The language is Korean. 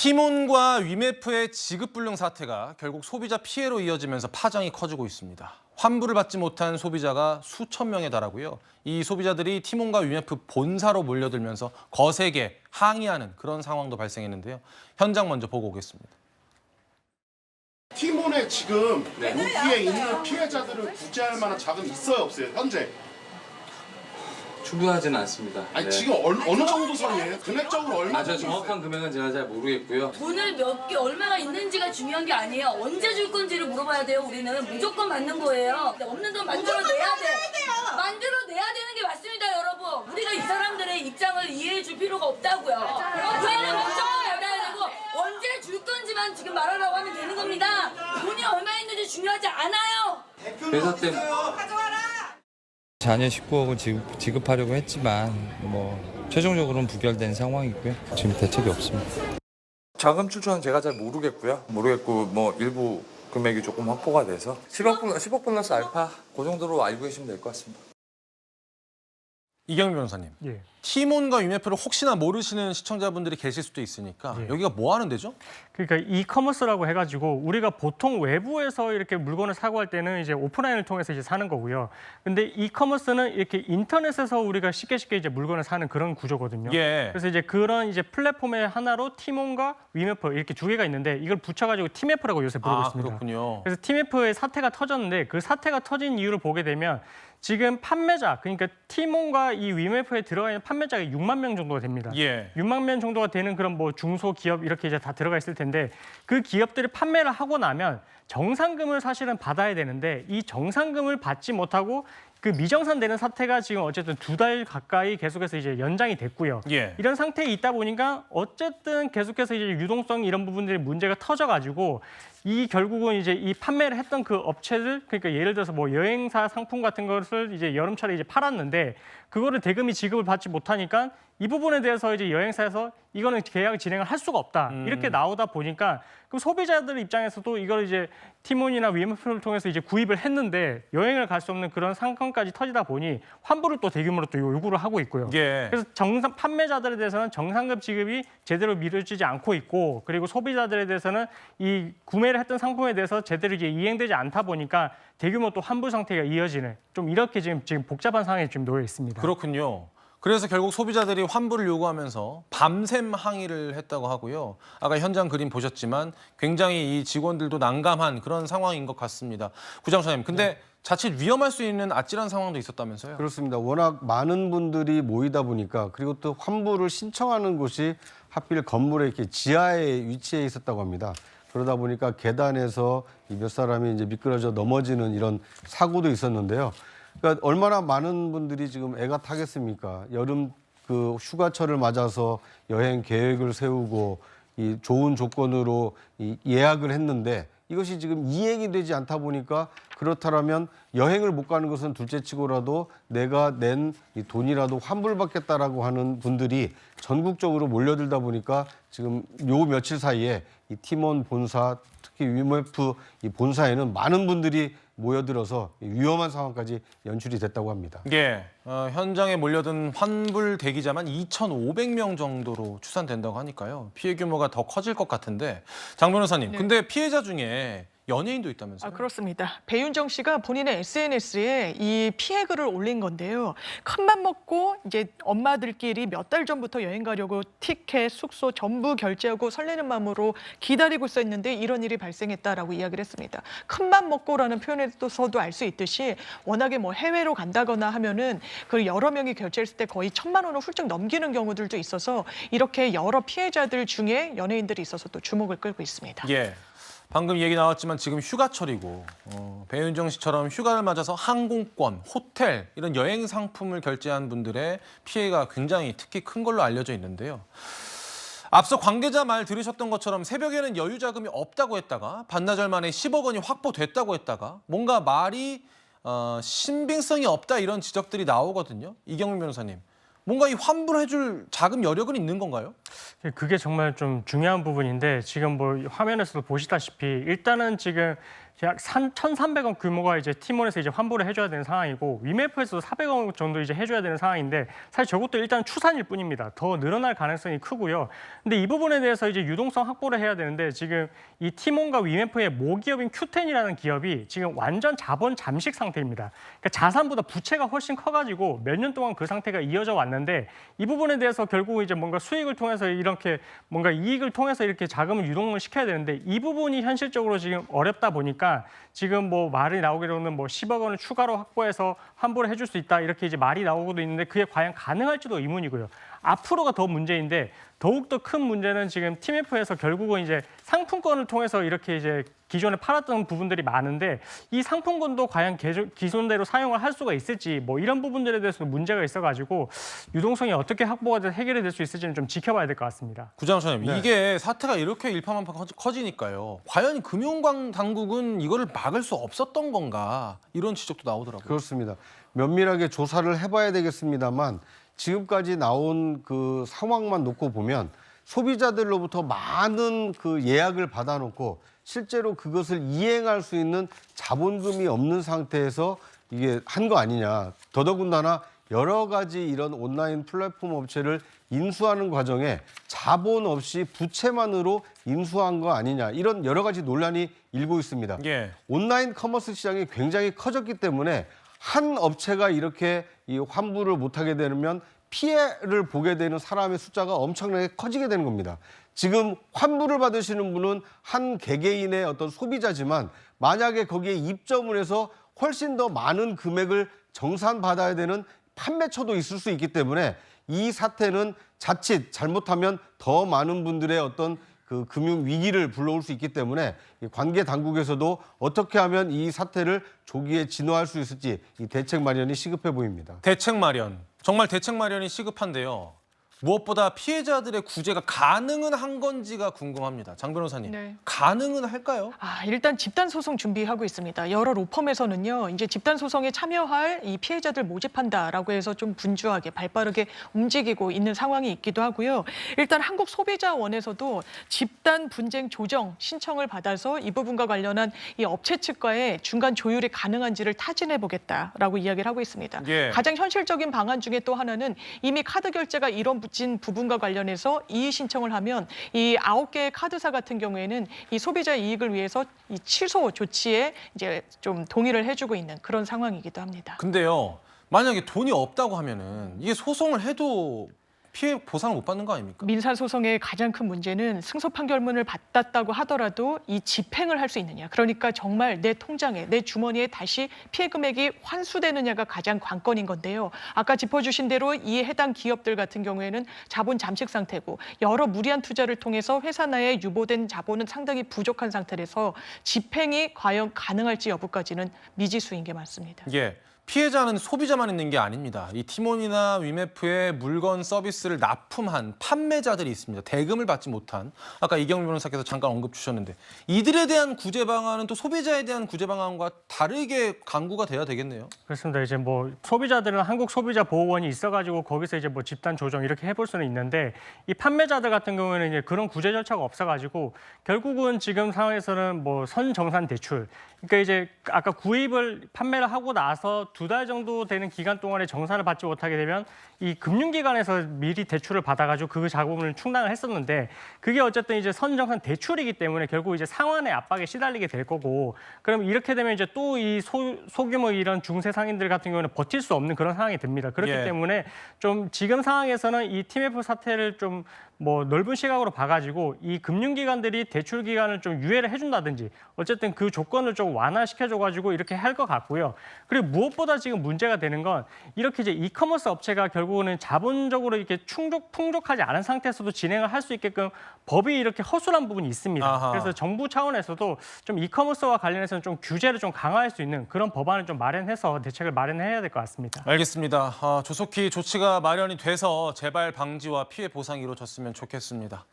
티몬과 위메프의 지급불능 사태가 결국 소비자 피해로 이어지면서 파장이 커지고 있습니다. 환불을 받지 못한 소비자가 수천 명에 달하고요. 이 소비자들이 티몬과 위메프 본사로 몰려들면서 거세게 항의하는 그런 상황도 발생했는데요. 현장 먼저 보고 오겠습니다. 티몬에 지금 여기에 있는 피해자들을 구제할 만한 자금이 있어요 없어요 현재? 충분하지는 않습니다. 아니 네. 지금 얼, 어느 정도 선이에요? 금액적으로 얼마 아, 저 정확한 금액은 제가 잘 모르겠고요. 돈을 몇 개 얼마가 있는지가 중요한 게 아니에요. 언제 줄 건지를 물어봐야 돼요. 우리는 무조건 맞는 거예요. 없는 돈 만들어 내야 돼. 만들어 내야 되는 게 맞습니다, 여러분. 우리가 이 사람들의 입장을 이해해 줄 필요가 없다고요. 우리는 무조건 받아야 되고 언제 줄 건지만 지금 말하라고 하면 되는 겁니다. 돈이 얼마 있는지 중요하지 않아요. 회사 때 자녀 19억을 지급, 지급하려고 했지만 뭐 최종적으로는 부결된 상황이고요. 지금 대책이 없습니다. 자금 출처는 제가 잘 모르겠고요. 모르겠고 뭐 일부 금액이 조금 확보가 돼서 10억 플러스, 10억 플러스 알파 그 정도로 알고 계시면 될 것 같습니다. 이경민 변호사님, 예. 티몬과 위메프를 혹시나 모르시는 시청자분들이 계실 수도 있으니까 예. 여기가 뭐 하는 데죠? 그러니까 이커머스라고 해가지고 우리가 보통 외부에서 이렇게 물건을 사고 할 때는 이제 오프라인을 통해서 이제 사는 거고요. 근데 이커머스는 이렇게 인터넷에서 우리가 쉽게 쉽게 이제 물건을 사는 그런 구조거든요. 예. 그래서 이제 그런 이제 플랫폼의 하나로 티몬과 위메프 이렇게 두 개가 있는데 이걸 붙여가지고 티메프라고 요새 부르고 아, 있습니다. 그렇군요. 그래서 티메프의 사태가 터졌는데 그 사태가 터진 이유를 보게 되면 지금 판매자 그러니까 티몬과 이 위메프에 들어가 있는 판매자가 6만 명 정도가 됩니다. 예. 6만 명 정도가 되는 그런 뭐 중소 기업 이렇게 이제 다 들어가 있을 텐데 그 기업들이 판매를 하고 나면 정상금을 사실은 받아야 되는데 이 정상금을 받지 못하고 그 미정산되는 사태가 지금 어쨌든 두 달 가까이 계속해서 이제 연장이 됐고요. 예. 이런 상태에 있다 보니까 어쨌든 계속해서 이제 유동성 이런 부분들이 문제가 터져가지고 이 결국은 이제 이 판매를 했던 그 업체들 그러니까 예를 들어서 뭐 여행사 상품 같은 것을 이제 여름철에 이제 팔았는데 그거를 대금이 지급을 받지 못하니까 이 부분에 대해서 이제 여행사에서 이거는 계약 진행을 할 수가 없다 이렇게 나오다 보니까 그럼 소비자들 입장에서도 이걸 이제 티몬이나 위메프를 통해서 이제 구입을 했는데 여행을 갈 수 없는 그런 상황까지 터지다 보니 환불을 또 대규모로 또 요구를 하고 있고요. 예. 그래서 정상 판매자들에 대해서는 정상급 지급이 제대로 이루어지지 않고 있고 그리고 소비자들에 대해서는 이 구매를 했던 상품에 대해서 제대로 이제 이행되지 않다 보니까 대규모 또 환불 상태가 이어지는 좀 이렇게 지금 지금 복잡한 상황에 지금 놓여 있습니다. 그렇군요. 그래서 결국 소비자들이 환불을 요구하면서 밤샘 항의를 했다고 하고요. 아까 현장 그림 보셨지만 굉장히 이 직원들도 난감한 그런 상황인 것 같습니다. 구장사님, 근데 자칫 위험할 수 있는 아찔한 상황도 있었다면서요? 그렇습니다. 워낙 많은 분들이 모이다 보니까 그리고 또 환불을 신청하는 곳이 하필 건물의 이렇게 지하에 위치해 있었다고 합니다. 그러다 보니까 계단에서 이몇 사람이 이제 미끄러져 넘어지는 이런 사고도 있었는데요. 그러니까 얼마나 많은 분들이 지금 애가 타겠습니까? 여름 그 휴가철을 맞아서 여행 계획을 세우고 이 좋은 조건으로 이 예약을 했는데 이것이 지금 이행이 되지 않다 보니까 그렇다면 여행을 못 가는 것은 둘째치고라도 내가 낸 이 돈이라도 환불받겠다라고 하는 분들이 전국적으로 몰려들다 보니까 지금 요 며칠 사이에 이 팀원 본사 특히 위메프 이 본사에는 많은 분들이 모여들어서 이 위험한 상황까지 연출이 됐다고 합니다. 예, 어, 현장에 몰려든 환불 대기자만 2,500명 정도로 추산된다고 하니까요. 피해 규모가 더 커질 것 같은데 장 변호사님, 근데 피해자 중에 연예인도 있다면서요? 아, 그렇습니다. 배윤정 씨가 본인의 SNS에 이 피해 글을 올린 건데요. 큰맘 먹고 이제 엄마들끼리 몇 달 전부터 여행 가려고 티켓, 숙소 전부 결제하고 설레는 마음으로 기다리고 있었는데 이런 일이 발생했다라고 이야기를 했습니다. 큰맘 먹고라는 표현에서도 알 수 있듯이 워낙에 뭐 해외로 간다거나 하면은 그 여러 명이 결제했을 때 거의 천만 원을 훌쩍 넘기는 경우들도 있어서 이렇게 여러 피해자들 중에 연예인들이 있어서 또 주목을 끌고 있습니다. 예. 방금 얘기 나왔지만 지금 휴가철이고 어, 배윤정 씨처럼 휴가를 맞아서 항공권, 호텔 이런 여행 상품을 결제한 분들의 피해가 굉장히 특히 큰 걸로 알려져 있는데요. 앞서 관계자 말 들으셨던 것처럼 새벽에는 여유 자금이 없다고 했다가 반나절 만에 10억 원이 확보됐다고 했다가 뭔가 말이 어, 신빙성이 없다 이런 지적들이 나오거든요. 이경민 변호사님. 뭔가 이 환불해줄 자금 여력은 있는 건가요? 그게 정말 좀 중요한 부분인데 지금 뭐 화면에서도 보시다시피 일단은 지금 약 1,300원 규모가 이제 티몬에서 이제 환불을 해줘야 되는 상황이고 위메프에서도 400원 정도 이제 해줘야 되는 상황인데 사실 저것도 일단 추산일 뿐입니다. 더 늘어날 가능성이 크고요. 근데 이 부분에 대해서 이제 유동성 확보를 해야 되는데 지금 이 티몬과 위메프의 모기업인 큐텐이라는 기업이 지금 완전 자본 잠식 상태입니다. 그러니까 자산보다 부채가 훨씬 커가지고 몇 년 동안 그 상태가 이어져 왔는데 이 부분에 대해서 결국 이제 뭔가 수익을 통해서 이렇게 뭔가 이익을 통해서 이렇게 자금을 유동을 시켜야 되는데 이 부분이 현실적으로 지금 어렵다 보니까 지금 뭐 말이 나오기로는 뭐 10억 원을 추가로 확보해서 환불을 해줄 수 있다 이렇게 이제 말이 나오고도 있는데 그게 과연 가능할지도 의문이고요. 앞으로가 더 문제인데 더욱 더 큰 문제는 지금 TMF에서 결국은 이제 상품권을 통해서 이렇게 이제 기존에 팔았던 부분들이 많은데 이 상품권도 과연 기존대로 사용을 할 수가 있을지 뭐 이런 부분들에 대해서 문제가 있어가지고 유동성이 어떻게 확보가 돼서 해결이 될 수 있을지는 좀 지켜봐야 될 것 같습니다. 구장선님 네. 이게 사태가 이렇게 일파만파 커지- 커지니까요. 과연 금융광 당국은 이거를 막을 수 없었던 건가 이런 지적도 나오더라고요. 그렇습니다. 면밀하게 조사를 해봐야 되겠습니다만 지금까지 나온 그 상황만 놓고 보면 소비자들로부터 많은 그 예약을 받아놓고 실제로 그것을 이행할 수 있는 자본금이 없는 상태에서 이게 한 거 아니냐. 더더군다나 여러 가지 이런 온라인 플랫폼 업체를 인수하는 과정에 자본 없이 부채만으로 인수한 거 아니냐. 이런 여러 가지 논란이 일고 있습니다. 예. 온라인 커머스 시장이 굉장히 커졌기 때문에 한 업체가 이렇게 이 환불을 못하게 되면 피해를 보게 되는 사람의 숫자가 엄청나게 커지게 되는 겁니다. 지금 환불을 받으시는 분은 한 개개인의 어떤 소비자지만 만약에 거기에 입점을 해서 훨씬 더 많은 금액을 정산받아야 되는 판매처도 있을 수 있기 때문에 이 사태는 자칫 잘못하면 더 많은 분들의 어떤 그 금융 위기를 불러올 수 있기 때문에 이 관계 당국에서도 어떻게 하면 이 사태를 조기에 진화할 수 있을지 이 대책 마련이 시급해 보입니다. 대책 마련. 정말 대책 마련이 시급한데요. 무엇보다 피해자들의 구제가 가능은 한 건지가 궁금합니다. 장 변호사님. 네. 가능은 할까요? 아, 일단 집단 소송 준비하고 있습니다. 여러 로펌에서는요, 이제 집단 소송에 참여할 이 피해자들 모집한다라고 해서 좀 분주하게 발빠르게 움직이고 있는 상황이 있기도 하고요. 일단 한국 소비자원에서도 집단 분쟁 조정 신청을 받아서 이 부분과 관련한 이 업체 측과의 중간 조율이 가능한지를 타진해 보겠다라고 이야기를 하고 있습니다. 예. 가장 현실적인 방안 중에 또 하나는 이미 카드 결제가 이뤄 붙인 부분과 관련해서 이의 신청을 하면 이 아홉 개의 카드사 같은 경우에는 이 소비자 이익을 위해서 이 취소 조치에 이제 좀 동의를 해주고 있는 그런 상황이기도 합니다. 근데요. 만약에 돈이 없다고 하면은 이게 소송을 해도 피해 보상을 못 받는 거 아닙니까? 민사 소송의 가장 큰 문제는 승소 판결문을 받았다고 하더라도 이 집행을 할 수 있느냐. 그러니까 정말 내 통장에 내 주머니에 다시 피해 금액이 환수되느냐가 가장 관건인 건데요. 아까 짚어주신 대로 이 해당 기업들 같은 경우에는 자본 잠식 상태고 여러 무리한 투자를 통해서 회사 내에 유보된 자본은 상당히 부족한 상태라서 집행이 과연 가능할지 여부까지는 미지수인 게 맞습니다. 예. 피해자는 소비자만 있는 게 아닙니다. 이 티몬이나 위메프의 물건 서비스를 납품한 판매자들이 있습니다. 대금을 받지 못한 아까 이경민 변호사께서 잠깐 언급 주셨는데 이들에 대한 구제 방안은 또 소비자에 대한 구제 방안과 다르게 강구가 돼야 되겠네요. 그렇습니다. 이제 뭐 소비자들은 한국 소비자 보호원이 있어가지고 거기서 이제 뭐 집단 조정 이렇게 해볼 수는 있는데 이 판매자들 같은 경우에는 이제 그런 구제 절차가 없어가지고 결국은 지금 상황에서는 뭐 선정산 대출 그러니까 이제 아까 구입을 판매를 하고 나서 두 달 정도 되는 기간 동안에 정산을 받지 못하게 되면 이 금융기관에서 미리 대출을 받아가지고 그 자금을 충당을 했었는데 그게 어쨌든 이제 선정산 대출이기 때문에 결국 이제 상환의 압박에 시달리게 될 거고 그럼 이렇게 되면 이제 또 이 소규모 이런 중세 상인들 같은 경우는 버틸 수 없는 그런 상황이 됩니다. 그렇기 예. 때문에 좀 지금 상황에서는 이 TMF 사태를 좀 뭐 넓은 시각으로 봐가지고 이 금융기관들이 대출 기간을 좀 유예를 해준다든지 어쨌든 그 조건을 좀 완화시켜줘가지고 이렇게 할 것 같고요. 그리고 무엇보다 지금 문제가 되는 건 이렇게 이제 이커머스 업체가 결국은 자본적으로 이렇게 충족 풍족하지 않은 상태에서도 진행을 할 수 있게끔 법이 이렇게 허술한 부분이 있습니다. 아하. 그래서 정부 차원에서도 좀 이커머스와 관련해서는 좀 규제를 좀 강화할 수 있는 그런 법안을 좀 마련해서 대책을 마련해야 될 것 같습니다. 알겠습니다. 아, 조속히 조치가 마련이 돼서 재발 방지와 피해 보상이 이루어졌으면 좋겠습니다.